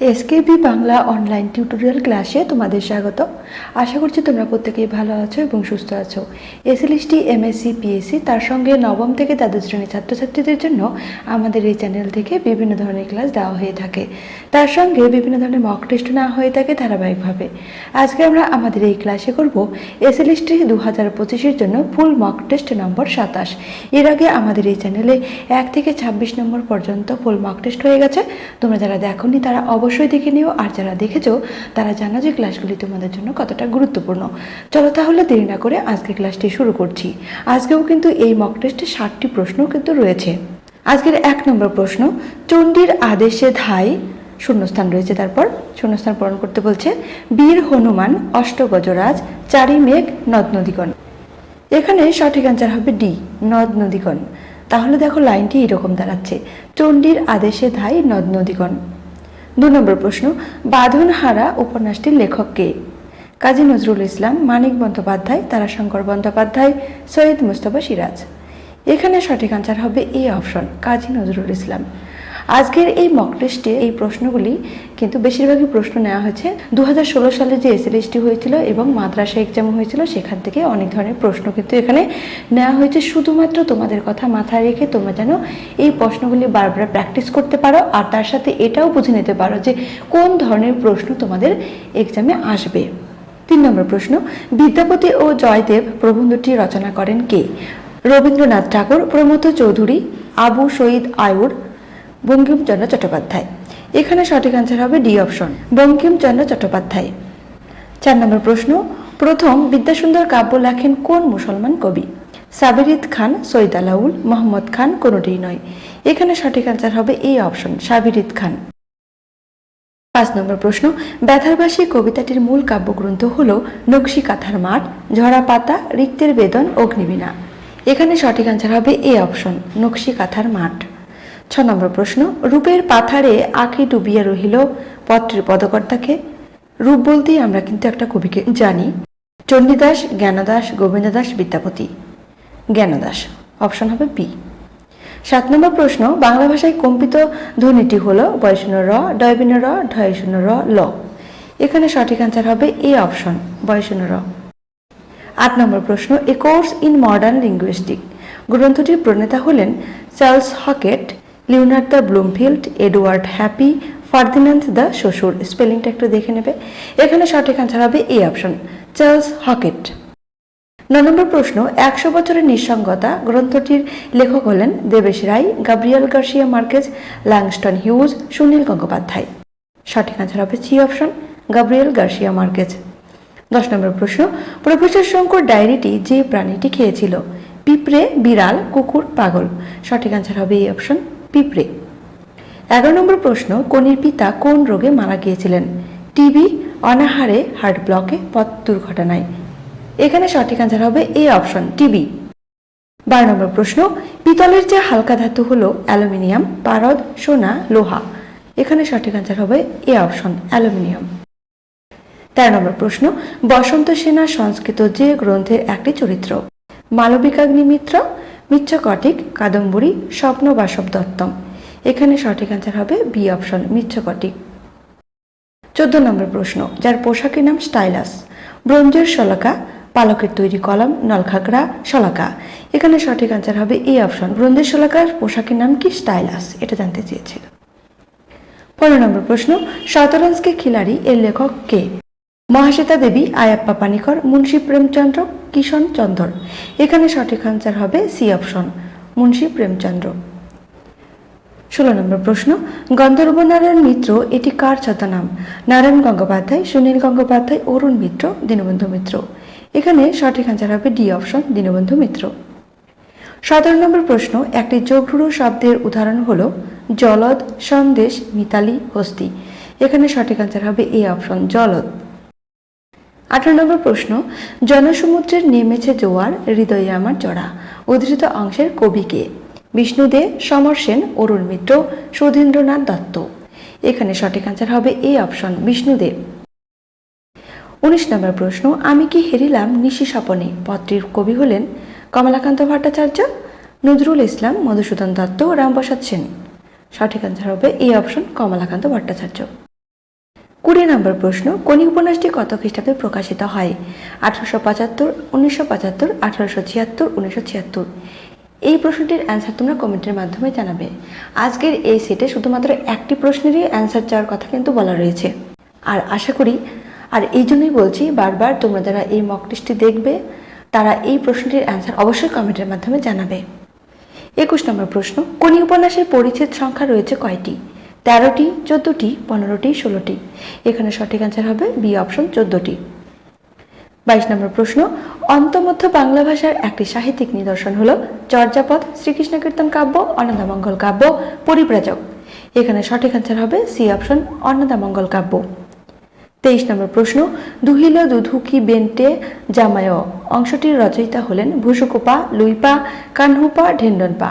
SKB Bangla online tutorial ক্লাসে তোমাদের স্বাগত। আশা করছি তোমরা প্রত্যেকেই ভালো আছো এবং সুস্থ আছো। এসএলএসটি এমএসসি পিএসসি তার সঙ্গে নবম থেকে দ্বাদশ শ্রেণির ছাত্রছাত্রীদের জন্য আমাদের এই চ্যানেল থেকে বিভিন্ন ধরনের ক্লাস দেওয়া হয়ে থাকে। তার সঙ্গে বিভিন্ন ধরনের মক টেস্ট নেওয়া হয়ে থাকে ধারাবাহিকভাবে। আজকে আমরা আমাদের এই ক্লাসে করব এসএলএসটি দু হাজার পঁচিশের জন্য ফুল মক টেস্ট নম্বর সাতাশ। এর আগে আমাদের এই চ্যানেলে এক থেকে ছাব্বিশ নম্বর পর্যন্ত ফুল মক টেস্ট হয়ে গেছে। তোমরা যারা দেখোনি তারা অবশ্যই দেখে নিও, আর যারা দেখেছ, তারা জানো যে ক্লাসগুলি তোমাদের জন্য কতটা গুরুত্বপূর্ণ। চলো তাহলে দেরি না করে আজকে ক্লাসটি শুরু করছি। আজকেও কিন্তু এই মক টেস্টে ষাটটি প্রশ্ন কিন্তু রয়েছে। আজকের এক নম্বর প্রশ্ন, চণ্ডীর আদেশে ধাই, শূন্যস্থান রয়েছে তারপর, শূন্যস্থান পূরণ করতে বলছে, বীর হনুমান, অষ্টগজরাজ, চারি মেঘ, নদ নদীগণ এখানে সঠিক অ্যান্সার হবে ডি, নদ নদীগণ তাহলে দেখো লাইনটি এরকম দাঁড়াচ্ছে, চণ্ডীর আদেশে ধাই, নদ নদীগণ দু নম্বর প্রশ্ন, বাঁধনহারা উপন্যাসটির লেখক কে? কাজী নজরুল ইসলাম, মানিক বন্দ্যোপাধ্যায়, তারাশঙ্কর বন্দ্যোপাধ্যায়, সৈয়দ মুস্তফা সিরাজ। এখানে সঠিক আনসার হবে এ অপশন কাজী নজরুল ইসলাম। আজকের এই মক টেস্টে এই প্রশ্নগুলি কিন্তু বেশিরভাগই প্রশ্ন নেওয়া হয়েছে। দু হাজার ষোলো সালে যে এসএলএসটি হয়েছিল এবং মাদ্রাসা এক্সাম হয়েছিল, সেখান থেকে অনেক ধরনের প্রশ্ন কিন্তু এখানে নেওয়া হয়েছে। শুধুমাত্র তোমাদের কথা মাথায় রেখে তোমরা যেন এই প্রশ্নগুলি বারবার প্র্যাকটিস করতে পারো আর তার সাথে এটাও বুঝে নিতে পারো যে কোন ধরনের প্রশ্ন তোমাদের এক্সামে আসবে। তিন নম্বর প্রশ্ন, বিদ্যাপতি ও জয়দেব প্রবন্ধটি রচনা করেন কে? রবীন্দ্রনাথ ঠাকুর প্রমথ চৌধুরী, আবু শহীদ আয়ুর বঙ্কিমচন্দ্র চট্টোপাধ্যায়। এখানে সঠিক আনসার হবে ডি অপশন বঙ্কিমচন্দ্র চট্টোপাধ্যায়। চার নম্বর প্রশ্ন, প্রথম বিদ্যাসুন্দর কাব্য লেখেন কোন মুসলমান কবি? সাবেরিদ খান, সৈয়দ আলাউল, মোহাম্মদ খান কোনোটিই নয়। এখানে সঠিক আনসার হবে এই অপশন সাবিরিদ খান। পাঁচ নম্বর প্রশ্ন, ব্যথারবাসী কবিতাটির মূল কাব্যগ্রন্থ হল নকশি কাঁথার মাঠ, ঝরা পাতা, রিক্তের বেদন, অগ্নিবীণা। এখানে সঠিক আনসার হবে এ অপশন নকশি কাঁথার মাঠ। ছ নম্বর প্রশ্ন, রূপের পাথারে আঁকি ডুবিয়া রহিল পত্রের পদকর্তাকে। রূপ বলতেই আমরা কিন্তু একটা কবিকে জানি। চণ্ডীদাস, জ্ঞানদাস, গোবিন্দদাস, বিদ্যাপতি। জ্ঞানদাস, অপশন হবে বি। সাত নম্বর প্রশ্ন, বাংলা ভাষায় কম্পিত ধ্বনিটি হল বয়শূন্য র, ডয়বিন র ঢয়শূন্য র, ল। এখানে সঠিক অ্যান্সার হবে এ অপশন বয়শূন্য র। আট নম্বর প্রশ্ন, a course in modern linguistic গ্রন্থটির প্রণেতা হলেন Charles Hockett. Leonard de Bloomfield, Edward happy, Ferdinand de Saussure. স্পেলিংটা একটু দেখে নেবে। এখানে সঠিক অ্যান্সার হবে এ অপশন চার্লস হকেট। ন নম্বর প্রশ্ন, একশো বছরের নিঃসঙ্গতা গ্রন্থটির লেখক হলেন Debesh Ray, Gabriel Garcia Marquez Langston Hughes, Sunil Gangopadhyay. সঠিক আনসার হবে C option Gabriel Garcia Marquez. দশ নম্বর প্রশ্ন, প্রফেসর শঙ্কর ডায়েরিটি যে প্রাণীটি খেয়েছিল, পিঁপড়ে, বিড়াল, কুকুর, পাগল? সঠিক আনসার হবে এই অপশন পিঁপড়ে। এগারো নম্বর প্রশ্ন, কনির পিতা কোন রোগে মারা গিয়েছিলেন? টিবি, অনাহারে, হার্ট ব্লকে, পথ দুর্ঘটনায়। এখানে সঠিক আনসার হবে এ অপশন, টিবি। বারো নম্বর প্রশ্ন, পিতলের যে হালকা ধাতু হলো অ্যালুমিনিয়াম, পারদ, সোনা, লোহা। এখানে সঠিক আনসার হবে এ অপশন, অ্যালুমিনিয়াম। তেরো নম্বর প্রশ্ন, বসন্ত সেনা সংস্কৃত যে গ্রন্থের একটি চরিত্র? মালবিকাগ্নি মিত্র মিচ্ছকটিক কাদম্বরী স্বপ্ন বাসব দত্তম। এখানে সঠিক আনসার হবে বি অপশন মিচ্ছকটিক চোদ্দ নম্বর প্রশ্ন, যার পোশাকের নাম স্টাইলাস। ব্রোঞ্জের শলাকা, পালকের তৈরি কলম, নলখাগড়া শলাকা। এখানে সঠিক আনসার হবে এই অপশন ব্রোঞ্জের শলাকার পোশাকের নাম কি স্টাইলাস? এটা জানতে চেয়েছিল। পনেরো নম্বর প্রশ্ন শতরঞ্জকে খিলাড়ি এর লেখক কে? মহাশ্বেতা দেবী, আয়াপ্পা পানিকর, মুন্সী প্রেমচন্দ্র কিষণ চন্দ্র এখানে সঠিক আনসার হবে সি অপশন মুন্সী প্রেমচন্দ্র। ষোলো নম্বর প্রশ্ন, গন্ধর্ব নারায়ণ মিত্র, এটি কার ছদ্মনাম নারায়ণ গঙ্গোপাধ্যায়, সুনীল গঙ্গোপাধ্যায়, অরুণ মিত্র, দীনবন্ধু মিত্র। এখানে সঠিক আনসার হবে ডি অপশন দীনবন্ধু মিত্র। সতেরো নম্বর প্রশ্ন, একটি যোগরূঢ় শব্দের উদাহরণ হল জলদ, সন্দেশ, মিতালি, হস্তি। এখানে সঠিক আনসার হবে এ অপশন জলদ। আঠারো নম্বর প্রশ্ন, জনসমুদ্রের নেমেছে জোয়ার, হৃদয়ে আমার জড়া উদ্ধৃত অংশের কবি কে? বিষ্ণুদে সমর সেন, অরুণ মিত্র, সুধীন্দ্রনাথ দত্ত। এখানে সঠিক আনসার হবে এ অপশন বিষ্ণুদেব উনিশ নম্বর প্রশ্ন, আমি কি হেরিলাম নিশি স্বপনে? পত্রীর কবি হলেন কমলাকান্ত ভট্টাচার্য, নজরুল ইসলাম, মধুসূদন দত্ত, রামপ্রসাদ সেন। সঠিক আনসার হবে এই অপশন কমলাকান্ত ভট্টাচার্য। কুড়ি নম্বর প্রশ্ন, কোন উপন্যাসটি কত খ্রিস্টাব্দে প্রকাশিত হয়? আঠারোশো পঁচাত্তর, উনিশশো পঁচাত্তর, আঠারোশো ছিয়াত্তর, উনিশশো ছিয়াত্তর? এই প্রশ্নটির অ্যান্সার তোমরা কমেন্টের মাধ্যমে জানাবে। আজকের এই সেটে শুধুমাত্র একটি প্রশ্নেরই অ্যান্সার চাওয়ার কথা কিন্তু বলা রয়েছে। আর আশা করি, আর এই জন্যই বলছি বারবার তোমরা যারা এই মক টেস্টটি দেখবে, তারা এই প্রশ্নটির অ্যান্সার অবশ্যই কমেন্টের মাধ্যমে জানাবে। একুশ নম্বর প্রশ্ন, কোন উপন্যাসের পরিচ্ছেদ সংখ্যা রয়েছে কয়টি? তেরোটি, চোদ্দোটি, পনেরোটি, ষোলোটি। এখানে সঠিক অ্যান্সার হবে বি অপশন চোদ্দোটি। বাইশ নম্বর প্রশ্ন অন্তমধ্য বাংলা ভাষার একটি সাহিত্যিক নিদর্শন হল চর্যাপদ, শ্রীকৃষ্ণ কীর্তন কাব্য অন্নদামঙ্গল কাব্য, পরিব্রাজক। এখানে সঠিক অ্যান্সার হবে সি অপশন অন্নদামঙ্গল কাব্য। তেইশ নম্বর প্রশ্ন, দুহিল দুধুকি বেন্টে জামায়, অংশটির রচয়িতা হলেন ভুসুকোপা লুইপা, কানহুপা, ঢেন্ডনপা।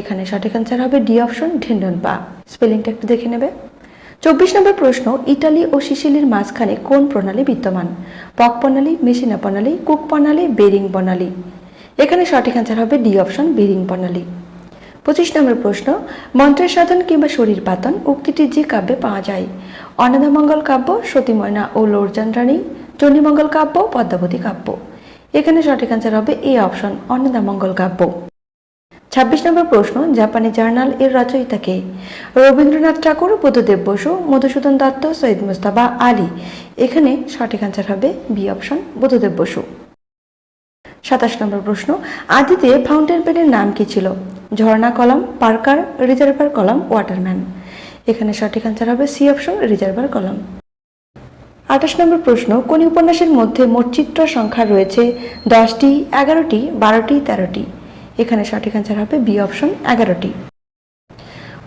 এখানে সঠিক অ্যান্সার হবে ডি অপশন ঢেন্ডনপা স্পেলিংটা একটু দেখে নেবে। চব্বিশ নম্বর প্রশ্ন, ইটালি ও সিসিলির মাঝখানে কোন প্রণালী বিদ্যমান? পক প্রণালী, মেশিনা প্রণালী, কুক প্রণালী, বেরিং প্রণালী। এখানে সঠিক অ্যান্সার হবে ডি অপশন বেরিং প্রণালী। পঁচিশ নম্বর প্রশ্ন, মন্ত্রের সাধন কিংবা শরীর পাতন উক্তিটি যে কাব্যে পাওয়া যায়? অন্নদামঙ্গল কাব্য, সতীময়না ও লোরচন্দ্রাণী চণ্ডীমঙ্গল কাব্য, পদ্মাবতী কাব্য। এখানে সঠিক অ্যান্সার হবে এ অপশন অন্নদামঙ্গল কাব্য। ছাব্বিশ নম্বর প্রশ্ন, জাপানি জার্নাল এর রচয়িতাকে রবীন্দ্রনাথ ঠাকুর, বুদ্ধদেব বসু, মধুসূদন দত্ত, সৈয়দ মুস্তাবা আলী। এখানে সঠিক অ্যান্সার হবে বি অপশন বুদ্ধদেব বসু। সাতাশ নম্বর প্রশ্ন, আদিতে ফাউন্টেন পেনের নাম কি ছিল? ঝর্ণা কলম, পার্কার রিজার্ভার কলম ওয়াটারম্যান এখানে সঠিক অ্যান্সার হবে সি অপশন রিজার্ভার কলম। আঠাশ নম্বর প্রশ্ন, কোন উপন্যাসের মধ্যে মোট চিত্র সংখ্যা রয়েছে? দশটি, এগারোটি, বারোটি, তেরোটি। এখানে সঠিক অ্যান্সার হবে বি অপশন এগারোটি।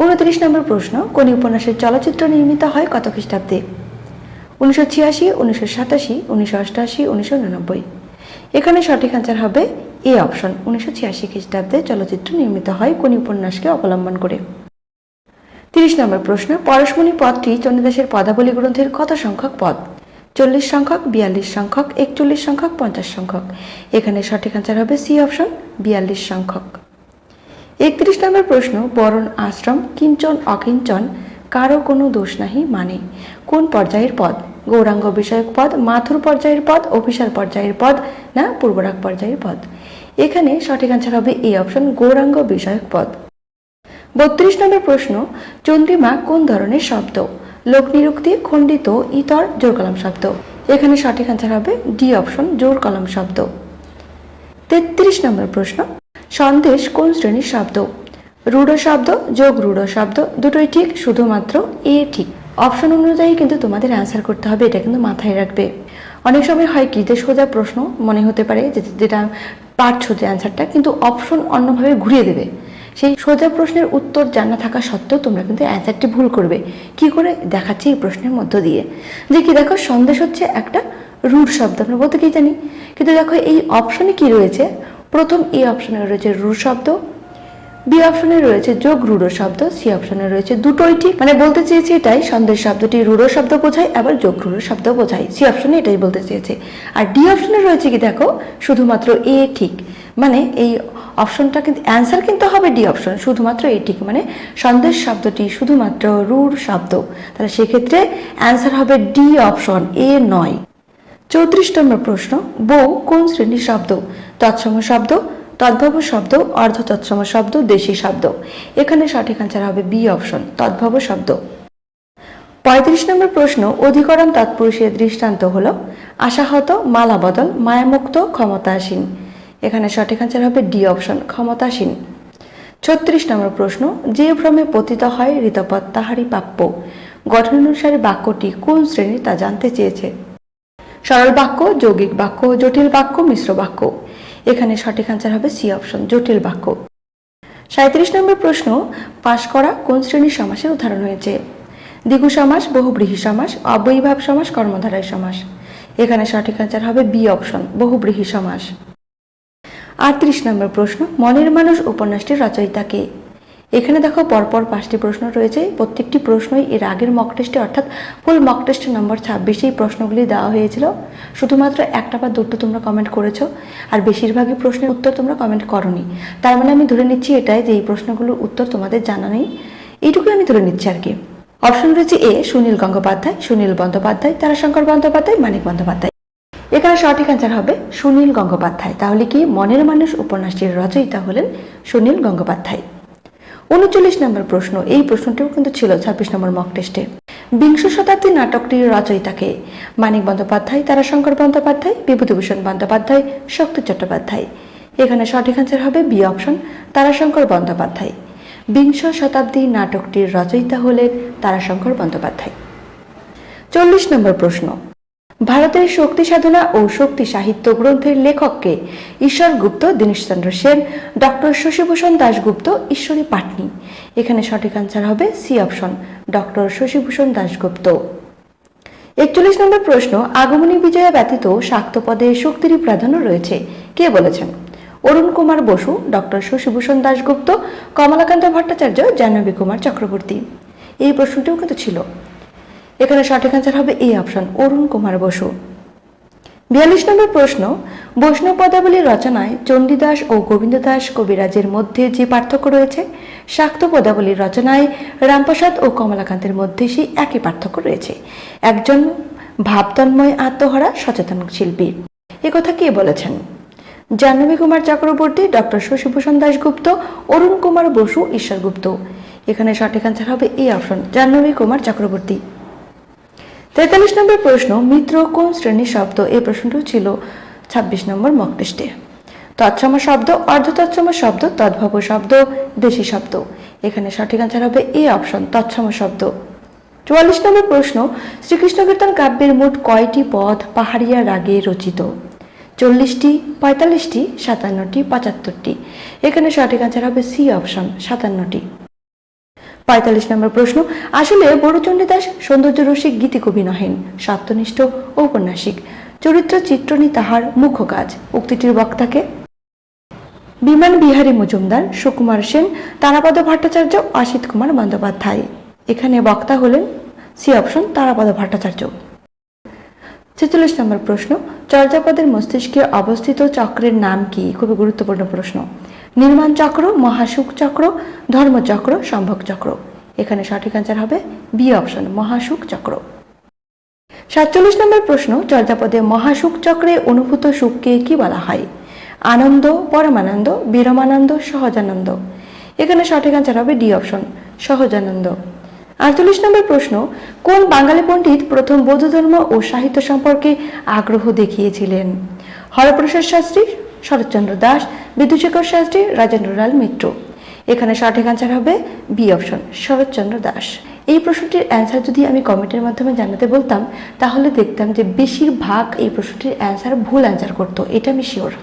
উনত্রিশ নম্বর প্রশ্ন, কোন উপন্যাসের চলচ্চিত্র নির্মিত হয় কত খ্রিস্টাব্দে? উনিশশো ছিয়াশি, উনিশশো সাতাশি, উনিশশো অষ্টআশি উনিশশো নিরানব্বই এখানে সঠিক অ্যান্সার হবে এ অপশন উনিশশো ছিয়াশি খ্রিস্টাব্দে চলচ্চিত্র নির্মিত হয় কোন উপন্যাসকে অবলম্বন করে? তিরিশ নম্বর প্রশ্ন, পরশমণি পদটি চণ্ডীদাসের পদাবলী গ্রন্থের কত সংখ্যক পদ? চল্লিশ সংখ্যক, বিয়াল্লিশ সংখ্যক, একচল্লিশ সংখ্যক, পঞ্চাশ সংখ্যক। এখানে সঠিক অ্যান্সার হবে সি অপশন বিয়াল্লিশ সংখ্যক। একত্রিশ নম্বর প্রশ্ন, বরণ আশ্রম, কিঞ্চন, অকিঞ্চন, কারও কোনো দোষ নাহি মানে? কোন পর্যায়ের পদ? গৌরাঙ্গ বিষয়ক পদ, মাথুর পর্যায়ের পদ অফিসার পর্যায়ের পদ, না পূর্বরাগ পর্যায়ের পদ? এখানে সঠিক অ্যান্সার হবে এই অপশন গৌরাঙ্গ বিষয়ক পদ। বত্রিশ নম্বর প্রশ্ন, চন্দ্রিমা কোন ধরনের শব্দ? লোক নিরুক্তি খণ্ডিত ইতর জোর কলম শব্দ। এখানে সঠিক আনসার হবে ডি অপশন জোর কলম শব্দ। তেত্রিশ নম্বর প্রশ্ন, সন্দেশ কোন শ্রেণির শব্দ? রূঢ় শব্দ, যোগ রূঢ় শব্দ, দুটোই ঠিক, শুধুমাত্র এ ঠিক। অপশন অনুযায়ী কিন্তু তোমাদের অ্যান্সার করতে হবে, এটা কিন্তু মাথায় রাখবে। অনেক সময় হয় কি, যে সোজা প্রশ্ন মনে হতে পারে, যে যেটা পারছ যে অ্যান্সারটা কিন্তু অপশন অন্যভাবে ঘুরিয়ে দেবে। সেই সোজা প্রশ্নের উত্তর জানা থাকা সত্ত্বেও তোমরা কিন্তু অ্যান্সারটি ভুল করবে। কি করে? দেখাচ্ছে এই প্রশ্নের মধ্য দিয়ে। যে কি দেখো, সন্দেশ হচ্ছে একটা রুট শব্দ। আমরা বলতে কি জানি? কিন্তু দেখো, এই অপশনে কি রয়েছে? প্রথম এই অপশনে রয়েছে রুট শব্দ, বি অপশনে রয়েছে যোগ রূঢ় শব্দ, সি অপশনে রয়েছে দুটোই ঠিক। মানে বলতে চেয়েছি এটাই, সন্দেশ শব্দটি রূঢ় শব্দ বোঝায়, আবার যোগ রূঢ় শব্দ বোঝায়। সি অপশনে এটাই বলতে চেয়েছে। আর ডি অপশনে রয়েছে কি দেখো, শুধুমাত্র এ ঠিক। মানে এই অপশনটা কিন্তু, অ্যান্সার কিন্তু হবে ডি অপশন, শুধুমাত্র এ ঠিক মানে সন্দেশ শব্দটি শুধুমাত্র রূঢ় শব্দ। তাহলে সেক্ষেত্রে অ্যান্সার হবে ডি অপশন, এ নয়। চৌত্রিশ নম্বর প্রশ্ন, বউ কোন শ্রেণির শব্দ? তৎসম শব্দ, তদ্ভব শব্দ অর্ধ তৎসম শব্দ, দেশি শব্দ। এখানে সঠিক আনসার হবে বি অপশন, তদ্ভব শব্দ। পঁয়ত্রিশ নম্বর প্রশ্ন, অধিকরণ তৎপুরুষের দৃষ্টান্ত হল, আশাহত মালা বদল মায়ামুক্ত, ক্ষমতাসীন। এখানে সঠিক আনসার হবে ডি অপশন ক্ষমতাসীন। ছত্রিশ নম্বর প্রশ্ন, যে ভ্রমে পতিত হয় ঋতপদ তাহারই প্রাপ্য। গঠন অনুসারে বাক্যটি কোন শ্রেণির তা জানতে চেয়েছে? সরল বাক্য, যৌগিক বাক্য, জটিল বাক্য, মিশ্র বাক্য। এখানে সঠিক আনসার হবে সি অপশন জটিল বাক্য। সাঁত্রিশ নম্বর প্রশ্ন, পাশ করা কোন শ্রেণির সমাসের উদাহরণ হয়েছে? দ্বিগু সমাস, বহুব্রীহি সমাস, অবৈভাব সমাস, কর্মধারায় সমাস। এখানে সঠিক আনসার হবে বি অপশন বহুব্রীহি সমাস। আটত্রিশ নম্বর প্রশ্ন, মনের মানুষ উপন্যাসটির রচয়িতাকে এখানে দেখো পরপর পাঁচটি প্রশ্ন রয়েছে, প্রত্যেকটি প্রশ্নই এর আগের মক টেস্টে অর্থাৎ ফুল মক টেস্ট নম্বর ছাব্বিশে এই প্রশ্নগুলি দেওয়া হয়েছিল। শুধুমাত্র একটা বা দুটো তোমরা কমেন্ট করেছ, আর বেশিরভাগই প্রশ্নের উত্তর তোমরা কমেন্ট করনি। তার মানে আমি ধরে নিচ্ছি এটাই যে এই প্রশ্নগুলোর উত্তর তোমাদের জানা নেই। এইটুকুই আমি ধরে নিচ্ছি আর কি। অপশন রয়েছে এ সুনীল গঙ্গোপাধ্যায়, সুনীল বন্দ্যোপাধ্যায়, তারাশঙ্কর বন্দ্যোপাধ্যায়, মানিক বন্দ্যোপাধ্যায়। এখানে সঠিক অ্যান্সার হবে সুনীল গঙ্গোপাধ্যায়। তাহলে কি মনের মানুষ উপন্যাসটির রচয়িতা হলেন সুনীল গঙ্গোপাধ্যায়। উনচল্লিশ নম্বর প্রশ্ন, এই প্রশ্নটিও কিন্তু ছিল ছাব্বিশ নম্বর মক টেস্টে বিংশ শতাব্দী নাটকটির রচয়িতাকে মানিক বন্দ্যোপাধ্যায়, তারাশঙ্কর বন্দ্যোপাধ্যায়, বিভূতিভূষণ বন্দ্যোপাধ্যায়, শক্তি চট্টোপাধ্যায়। এখানে সঠিক অ্যান্সার হবে বি অপশন, তারাশঙ্কর বন্দ্যোপাধ্যায়। বিংশ শতাব্দী নাটকটির রচয়িতা হলেন তারাশঙ্কর বন্দ্যোপাধ্যায়। চল্লিশ নম্বর প্রশ্ন ভারতের শক্তি সাধনা ও শক্তি সাহিত্য গ্রন্থের লেখককে ঈশ্বর গুপ্ত দীনেশচন্দ্র সেন, ডক্টর শশীভূষণ দাশগুপ্ত, ঈশ্বরী পাটনি। এখানে সঠিক আনসার হবে C option doctor Shashibhushan Dasgupta. একচল্লিশ নম্বর প্রশ্ন, আগমনী বিজয়া ব্যতীত শাক্ত পদে শক্তিরই প্রাধান্য রয়েছে। কে বলেছেন? অরুণ কুমার বসু, ডক্টর শশীভূষণ দাশগুপ্ত, কমলাকান্ত ভট্টাচার্য, জাহ্নবী কুমার চক্রবর্তী। এই প্রশ্নটিও কিন্তু ছিল। এখানে সঠিক আনসার হবে এই অপশন অরুণ কুমার বসু। বিয়াল্লিশ নম্বর প্রশ্ন, বৈষ্ণব পদাবলী রচনায় চণ্ডীদাস ও গোবিন্দ দাস কবিরাজের মধ্যে যে পার্থক্য রয়েছে, শাক্ত পদাবলীর রচনায় রামপ্রসাদ ও কমলাকান্তের মধ্যে সেই একই পার্থক্য রয়েছে। একজন ভাবতন্ময় আত্মহারা সচেতন শিল্পী। কথা কে বলেছেন? জাহ্নবী কুমার চক্রবর্তী, ডক্টর শশীভূষণ দাশগুপ্ত, অরুণ কুমার বসু ঈশ্বর গুপ্ত এখানে সঠিক আনসার হবে এই অপশন জাহ্নবী কুমার চক্রবর্তী। তেতাল্লিশ নম্বর প্রশ্ন, মিত্র কোন শ্রেণির শব্দ? এই প্রশ্নটিও ছিল ছাব্বিশ নম্বর মক তৎসম শব্দ, অর্ধতৎসম শব্দ, তদ্ভব শব্দ, দেশি শব্দ। এখানে সঠিক আনসার হবে এ অপশন তৎসম শব্দ। চুয়াল্লিশ নম্বর প্রশ্ন, শ্রীকৃষ্ণ কীর্তন কাব্যের মোট কয়টি পদ পাহাড়িয়া রাগে রচিত? চল্লিশটি, পঁয়তাল্লিশটি, সাতান্নটি, পঁচাত্তরটি। এখানে সঠিক আনসার হবে সি অপশন সাতান্নটি। পঁয়তাল্লিশ নম্বর প্রশ্ন, আসলে বড়চণ্ডী দাস সৌন্দর্য রসিক গীতিকবি নহেন, সত্যনিষ্ঠ ঔপন্যাসিক। চরিত্র চিত্রণী তাহার মুখ্য কাজ। উক্তিটির বক্তাকে, বিমান বিহারী মজুমদার, সুকুমার সেন, তারাপদ ভট্টাচার্য অসিত কুমার বন্দ্যোপাধ্যায়। এখানে বক্তা হলেন সি অপশন তারাপদ ভট্টাচার্য। ছেচল্লিশ নম্বর প্রশ্ন, চর্যাপদের মস্তিষ্কে অবস্থিত চক্রের নাম কি? খুবই গুরুত্বপূর্ণ প্রশ্ন। নির্মাণ চক্র, মহাসুখ চক্র ধর্মচক্র সম্ভব চক্র। এখানে সঠিক আনসার হবে বি অপশন মহাসুখ চক্র। সাতচল্লিশ নম্বর প্রশ্ন, চর্যাপদে মহাসুখ চক্রে অনুভূত সুখকে কি বলা হয়? আনন্দ, পরমানন্দ, বিরমানন্দ, সহজানন্দ। এখানে সঠিক আনসার হবে ডি অপশন সহজানন্দ। আটচল্লিশ নম্বর প্রশ্ন, কোন বাঙালি পণ্ডিত প্রথম বৌদ্ধ ধর্ম ও সাহিত্য সম্পর্কে আগ্রহ দেখিয়েছিলেন? হরপ্রসাদ শাস্ত্রী শরৎচন্দ্র দাস বিদ্যুশেখর শাস্ত্রী রাজেন্দ্রলাল মিত্র। এখানে সঠিক আনসার হবে বি অপশন শরৎচন্দ্র দাস। এই প্রশ্নটির অ্যান্সার যদি আমি কমেন্টের মাধ্যমে জানাতে বলতাম, তাহলে দেখতাম যে বেশিরভাগ এই প্রশ্নটির অ্যান্সার ভুল অ্যান্সার করতো, এটা আমি শিওর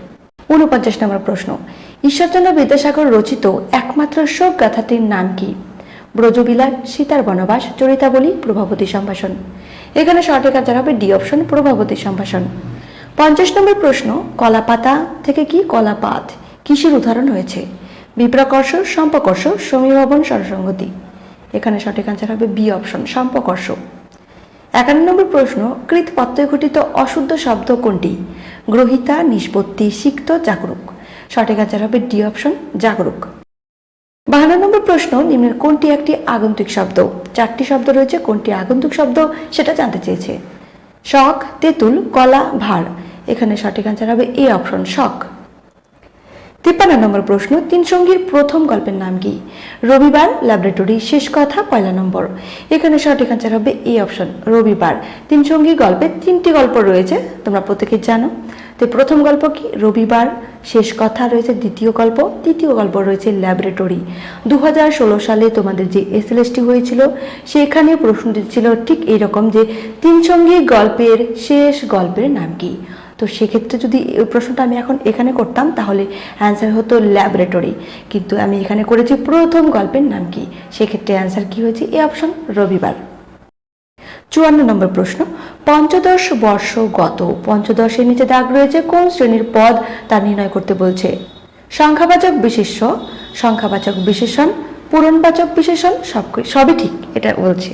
উনপঞ্চাশ নম্বর প্রশ্ন, ঈশ্বরচন্দ্র বিদ্যাসাগর রচিত একমাত্র শোক গাথাটির নাম কি? ব্রজবিলাস সীতার বনবাস, চরিতাবলী, প্রভাবতী সম্ভাষণ। এখানে সঠিক আনসার হবে ডি অপশন প্রভাবতী সম্ভাষণ। পঞ্চাশ নম্বর প্রশ্ন, কলাপাতা থেকে কি কলাপাত? কিসের উদাহরণ হয়েছে? বিপ্রকর্ষ, সম্পকর্ষ সমীভবন সরসঙ্গতি এখানে সঠিক আনসার হবে বি অপশন সম্পকর্ষ। একান্ন নম্বর প্রশ্ন কৃত প্রত্যয় ঘটিত অশুদ্ধ শব্দ কোনটি? গ্রহিতা, নিষ্পত্তি, সিক্ত, জাগরুক। সঠিক আনসার হবে ডি অপশন জাগরুক। বাহান্ন নম্বর প্রশ্ন, নিম্নের কোনটি একটি আগন্তুক শব্দ? চারটি শব্দ রয়েছে, কোনটি আগন্তুক শব্দ? সেটা জানতে চেয়েছে। শখ, তেঁতুল, কলা ভার এখানে সঠিক আনসার হবে এ অপশন শখ তিপ্পান্ন নম্বর প্রশ্ন, তিন সঙ্গীর প্রথম গল্পের নাম কি? রবিবার ল্যাবরেটরি শেষ কথা, পয়লা নম্বর। এখানে সঠিক আনসার হবে এ অপশন রবিবার। তিন সঙ্গী গল্পে তিনটি গল্প রয়েছে, তোমরা প্রত্যেকে জানো। তো প্রথম গল্প কি? রবিবার, শেষ কথা রয়েছে, দ্বিতীয় গল্প। তৃতীয় গল্প রয়েছে ল্যাবরেটরি দু হাজার ষোলো সালে তোমাদের যে এসএলএসটি হয়েছিল, সেখানে প্রশ্নটি ছিল ঠিক এইরকম যে, তিন সঙ্গী গল্পের শেষ গল্পের নাম কি? তো সেক্ষেত্রে যদি এই প্রশ্নটা আমি এখন এখানে করতাম, তাহলে অ্যান্সার হতো ল্যাবরেটরি কিন্তু আমি এখানে করেছি প্রথম গল্পের নাম কি? সেক্ষেত্রে অ্যান্সার কি হয়েছে? এ অপশন রবিবার। চুয়ান্ন নম্বর প্রশ্ন, পঞ্চদশ বর্ষ গত। পঞ্চদশের নিচে দাগ রয়েছে, কোন শ্রেণির পদ তা নির্ণয় করতে বলছে? সংখ্যাবাচক বিশেষ্য, সংখ্যাবাচক বিশেষণ, পূরণবাচক বিশেষণ, সব সবই ঠিক, এটা বলছে।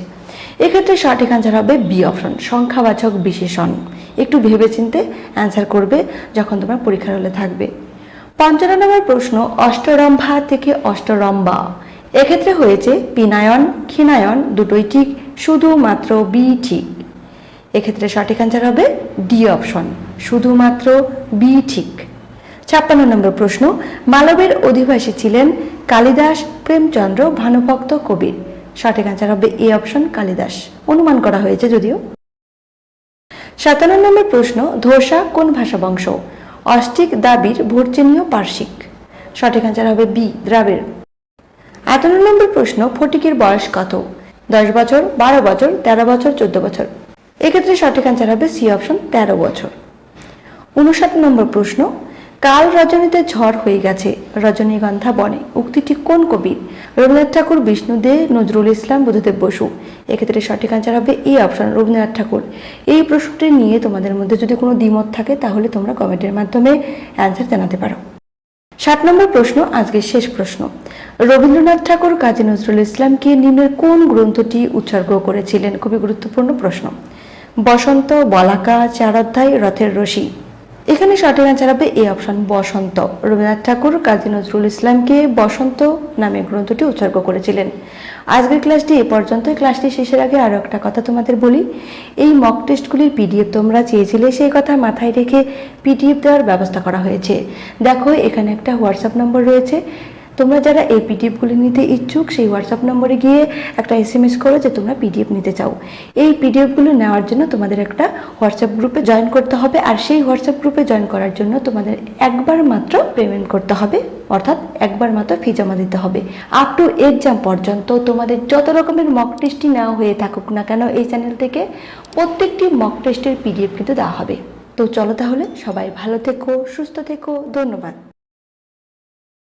এক্ষেত্রে সঠিক আনসার হবে বি অপশন সংখ্যাবাচক বিশেষণ। একটু ভেবেচিন্তে অ্যান্সার করবে যখন তোমরা পরীক্ষার হলে থাকবে। পঞ্চান্ন নম্বর প্রশ্ন, অষ্টরম্ভা থেকে অষ্টরম্বা। এক্ষেত্রে হয়েছে পিনায়ন, ক্ষীণায়ন দুটোই ঠিক, শুধুমাত্র বি ঠিক। এক্ষেত্রে সঠিক অ্যান্সার হবে ডি অপশন শুধুমাত্র বি ঠিক। ছাপ্পান্ন নম্বর প্রশ্ন, মালবের অধিবাসী ছিলেন কালিদাস প্রেমচন্দ্র ভানুভক্ত কবির। সঠিক অ্যান্সার হবে এ অপশন কালিদাস। অনুমান করা হয়েছে যদিও। সাতান্ন নম্বর প্রশ্ন, ধোসা কোন ভাষা বংশ? অষ্টিক দাবির ভোরচেনীয়, পার্শ্বিক। সঠিক আনসার হবে বি দ্রাবের আটান্ন নম্বর প্রশ্ন, ফটিকের বয়স কত? দশ বছর, বারো বছর, তেরো বছর, চোদ্দ বছর। এক্ষেত্রে সঠিক আনসার হবে সি, অপশন তেরো বছর। উনষাট নম্বর প্রশ্ন কাল রজনীতে ঝড় হয়ে গেছে। রজনীগন্ধা বনে। উক্তিটি কোন কবি? রবীন্দ্রনাথ ঠাকুর, বিষ্ণু দে, নজরুল ইসলাম বুধদেব বসু। এক্ষেত্রে সঠিক অ্যান্সার হবে এই অপশন রবীন্দ্রনাথ ঠাকুর। এই প্রশ্নটি নিয়ে তোমাদের মধ্যে যদি কোনো দ্বিমত থাকে, তাহলে তোমরা কমেন্টের মাধ্যমে অ্যান্সার জানাতে পারো। সাত নম্বর প্রশ্ন, আজকের শেষ প্রশ্ন। রবীন্দ্রনাথ ঠাকুর, কাজী নজরুল ইসলামকে নিম্নের কোন গ্রন্থটি উৎসর্গ করেছিলেন? খুবই গুরুত্বপূর্ণ প্রশ্ন। বসন্ত, বলাকা, চার অধ্যায়, রথের রশি। এখানে সঠিক অ্যান্সার হবে এ অপশন বসন্ত। রবীন্দ্রনাথ ঠাকুর, কাজী নজরুল ইসলামকে বসন্ত নামে গ্রন্থটি উৎসর্গ করেছিলেন। আজকের ক্লাসটি এ পর্যন্ত ক্লাসটি শেষের আগে আরও একটা কথা তোমাদের বলি। এই মক টেস্টগুলির পিডিএফ তোমরা চেয়েছিলে, সেই কথা মাথায় রেখে পিডিএফ দেওয়ার ব্যবস্থা করা হয়েছে। দেখো, এখানে একটা হোয়াটসঅ্যাপ নম্বর রয়েছে। তোমরা যারা এই পিডিএফগুলি নিতে ইচ্ছুক, সেই হোয়াটসঅ্যাপ নম্বরে গিয়ে একটা এস এম এস করো যে তোমরা পিডিএফ নিতে চাও। এই পিডিএফগুলো নেওয়ার জন্য তোমাদের একটা হোয়াটসঅ্যাপ গ্রুপে জয়েন করতে হবে আর সেই হোয়াটসঅ্যাপ গ্রুপে জয়েন করার জন্য তোমাদের একবার মাত্র পেমেন্ট করতে হবে, অর্থাৎ একবার মাত্র ফি জমা দিতে হবে। আপ টু এক্সাম পর্যন্ত তোমাদের যত রকমের মক টেস্টই নেওয়া হয়ে থাকুক না কেন, এই চ্যানেল থেকে প্রত্যেকটি মক টেস্টের পিডিএফ কিন্তু দেওয়া হবে। তো চলো তাহলে সবাই ভালো থেকো, সুস্থ থেকো, ধন্যবাদ।